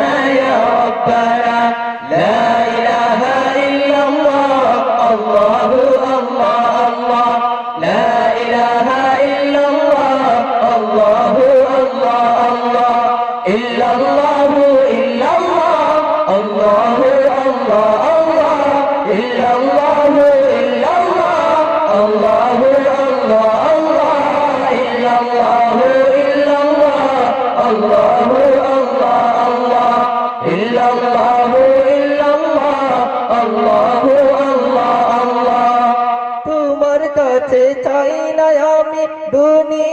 يا ربنا لا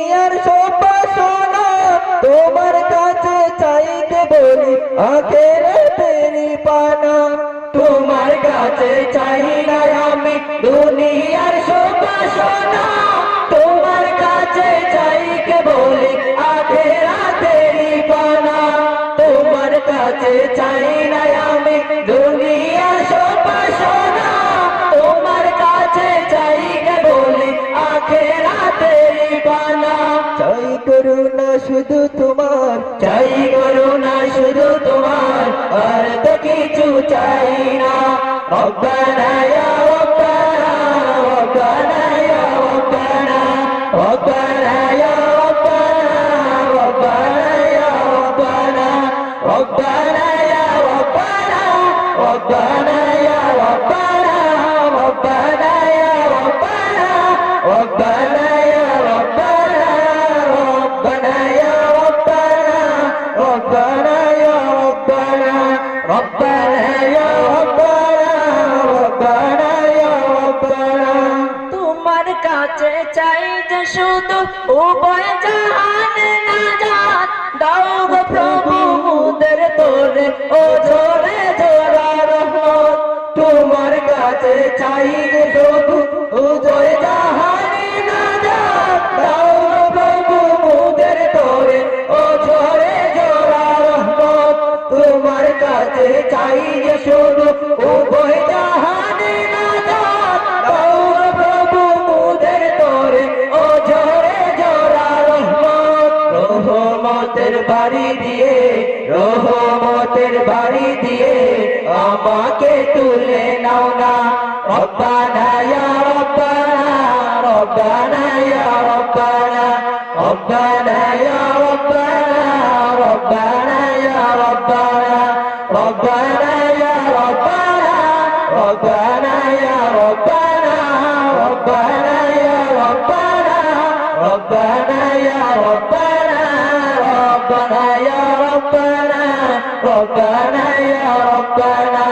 দুনিয়ার সব সোনা তোমার কাছে চাইতে বলি, আখের তেরি পানা। তোমার কাছে চাই না আমি দুনিয়ার সব সোনা, তোমার কাছে চাইকে বলি শুধু তোমার, চাই করুণা শুধু তোমার, আর তো কিছু চাই না। অজ্ঞানায়, অজ্ঞানা, অজ্ঞানায় অজ্ঞানায় অজ্ঞানায় তোমার কাছে চাই যে শুধু উভয় জাহানে নাজাত দাও গো প্রভু মুদের তোরে, ও ঝরে ঝরা রহমত। তোমার কাছে চাই যে প্রভু চাই যে শুধু উদয় জাহানে না যা প্রভু মুদের তোরে ও বাড়ি দিয়ে, রহমতের বাড়ি দিয়ে আমাকে তুলে নাও না। রব্বানা ইয়া রব্বানা রব্বানা ইয়া রব্বানা রব্বানা ইয়া রব্বানা রব্বানা ইয়া রব্বানা ربنا يا ربنا ربنا يا ربنا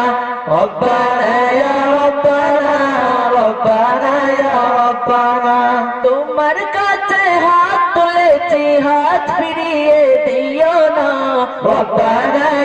ربنا يا ربنا ربنا يا ربنا তোমার কাছে হাত তুলেছি হাত ফিরিয়ে দিও না ربنا يا ربنا